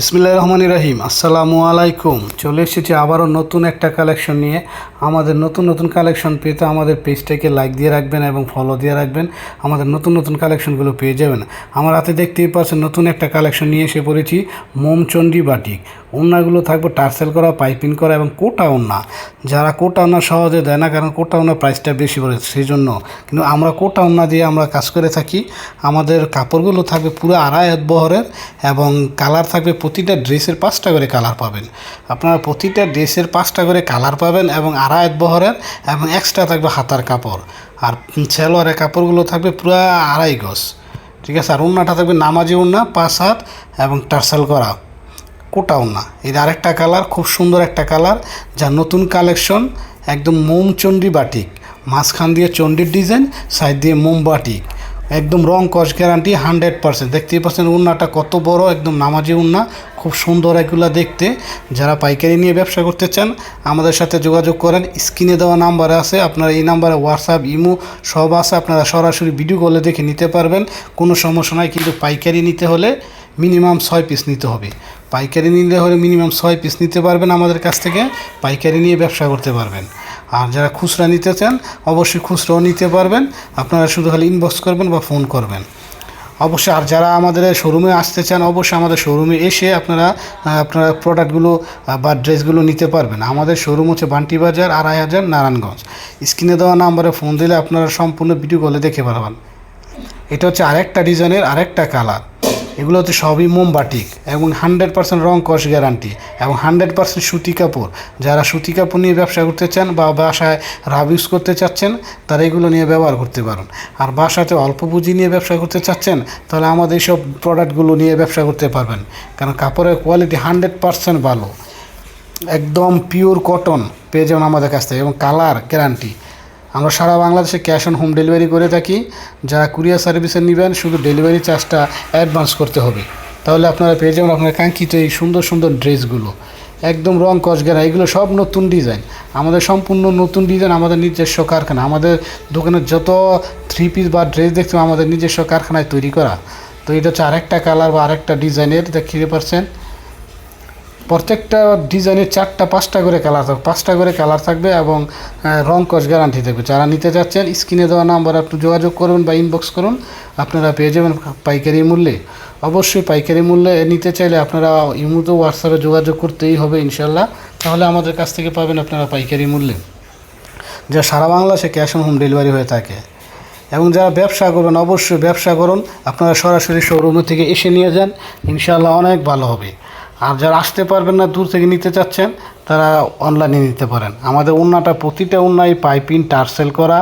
বিসমিল্লাহ রহমান রাহিম। আসসালামু আলাইকুম। চলে এসেছি আবারও নতুন একটা কালেকশন নিয়ে। আমাদের নতুন নতুন কালেকশন পেতে আমাদের পেজটাকে লাইক দিয়ে রাখবেন এবং ফলো দিয়ে রাখবেন। আমাদের নতুন নতুন কালেকশনগুলো পেয়ে যাবেন। আমার হাতে দেখতেই পাচ্ছেন, নতুন একটা কালেকশন নিয়ে এসে পড়েছি, মোমচন্ডী বাটিক। ওড়নাগুলো থাকবে, টার্সেল করা, পাইপিং করা এবং কোটা ওড়না। যারা কোটা ওড়না সহজে দেয় না, কারণ কোটা ওড়নার প্রাইসটা বেশি পড়ে সেই জন্য কিন্তু আমরা কোটা ওড়না দিয়ে আমরা কাজ করে থাকি। আমাদের কাপড়গুলো থাকবে পুরো আড়াই হাত বহরের এবং কালার থাকবে প্রতিটা ড্রেসের পাঁচটা করে কালার পাবেন। আপনারা প্রতিটা ড্রেসের পাঁচটা করে কালার পাবেন এবং আড়াই হাত বহরের এবং এক্সট্রা থাকবে হাতার কাপড়। আর সেলোয়ারের কাপড়গুলো থাকবে পুরো আড়াই গজ। ঠিক আছে? আর উন্নাটা থাকবে নামাজি উন্না পাঁচ হাত এবং টার্সেল করা। কোটা না। এর আরেকটা কালার, খুব সুন্দর একটা কালার যা নতুন কালেকশন একদম মোম চণ্ডী বাটিক। মাঝখান দিয়ে চণ্ডীর ডিজাইন, সাইড দিয়ে মোম বাটিক। একদম রং কস গ্যারান্টি হান্ড্রেড পার্সেন্ট। দেখতেই পাচ্ছেন উন্নাটা কত বড়, একদম নামাজি উন্না, খুব সুন্দর এগুলো দেখতে। যারা পাইকারি নিয়ে ব্যবসা করতে চান, আমাদের সাথে যোগাযোগ করেন। স্ক্রিনে দেওয়া নাম্বারে আছে, আপনারা এই নাম্বারে হোয়াটসঅ্যাপ, ইমো সব আছে, আপনারা সরাসরি ভিডিও কলে দেখে নিতে পারবেন। কোনো সমস্যা নাই, কিন্তু পাইকারি নিতে হলে মিনিমাম ছয় পিস নিতে হবে। পাইকারি নিলে হলে মিনিমাম ছয় পিস নিতে পারবেন আমাদের কাছ থেকে, পাইকারি নিয়ে ব্যবসা করতে পারবেন। আর যারা খুচরা নিতে চান, অবশ্যই খুচরাও নিতে পারবেন। আপনারা শুধু খালি ইনবক্স করবেন বা ফোন করবেন। অবশ্যই আর যারা আমাদের শোরুমে আসতে চান, অবশ্যই আমাদের শোরুমে এসে আপনারা আপনারা প্রোডাক্টগুলো বা ড্রেসগুলো নিতে পারবেন। আমাদের শোরুম হচ্ছে বান্টি বাজার, আড়াই হাজার, নারায়ণগঞ্জ। স্ক্রিনে দেওয়া নাম্বারে ফোন দিলে আপনারা সম্পূর্ণ ভিডিও কলে দেখে পারবেন। এটা হচ্ছে আরেকটা ডিজাইনের আরেকটা কালার এগুলো হচ্ছে সবই মোমবাটিক এবং হান্ড্রেড পার্সেন্ট রং কস গ্যারান্টি এবং হান্ড্রেড পার্সেন্ট সুতি কাপড়। যারা সুতি কাপড় নিয়ে ব্যবসা করতে চান বা বাসায় রাব ইউজ করতে চাচ্ছেন, তারা এগুলো নিয়ে ব্যবহার করতে পারেন। আর বাসাতে অল্প পুঁজি নিয়ে ব্যবসা করতে চাচ্ছেন, তাহলে আমাদের এইসব প্রোডাক্টগুলো নিয়ে ব্যবসা করতে পারবেন। কারণ কাপড়ের কোয়ালিটি হান্ড্রেড পার্সেন্ট ভালো। একদম পিওর কটন পেয়ে যাবেন আমাদের কাছ থেকে এবং কালার গ্যারান্টি আমরা সারা বাংলাদেশে ক্যাশ অন হোম ডেলিভারি করে থাকি। যারা কুরিয়ার সার্ভিসে নেবেন, শুধু ডেলিভারি চার্জটা অ্যাডভান্স করতে হবে। তাহলে আপনারা পেয়ে যাবেন আপনার কাঙ্ক্ষিত এই সুন্দর সুন্দর ড্রেসগুলো। একদম রং কসগেরা এগুলো সব নতুন ডিজাইন। আমাদের সম্পূর্ণ নতুন ডিজাইন, আমাদের নিজস্ব কারখানা। আমাদের দোকানের যত থ্রি পিস বা ড্রেস দেখতে আমাদের নিজস্ব কারখানায় তৈরি করা। তো এটা হচ্ছে আরেকটা কালার বা আরেকটা ডিজাইনের দেখতে পারছেন। প্রত্যেকটা ডিজাইনের চারটা, পাঁচটা করে কালার থাকবে পাঁচটা করে কালার থাকবে এবং রং কস গ্যারান্টি থাকবে। যারা নিতে চাচ্ছেন স্ক্রিনে দেওয়া নাম্বার একটু যোগাযোগ করুন বা ইনবক্স করুন, আপনারা পেয়ে যাবেন পাইকারি মূল্যে। অবশ্যই পাইকারি মূল্যে নিতে চাইলে আপনারা ইমুতে হোয়াটসঅ্যাপে যোগাযোগ করতেই হবে ইনশাল্লাহ তাহলে আমাদের কাছ থেকে পাবেন আপনারা পাইকারি মূল্যে। যা সারা বাংলাদেশে ক্যাশ অন হোম ডেলিভারি হয়ে থাকে। এবং যারা ব্যবসা করবেন, অবশ্যই ব্যবসা করুন। আপনারা সরাসরি শোরুমে থেকে এসে নিয়ে যান। ইনশাআল্লাহ অনেক ভালো হবে। আর যারা আসতে পারবেন না, দূর থেকে নিতে চাচ্ছেন, তারা অনলাইনে নিতে পারেন। আমাদের উন্নাটা প্রতিটা উন্নায় পাইপিং, টার্সেল করা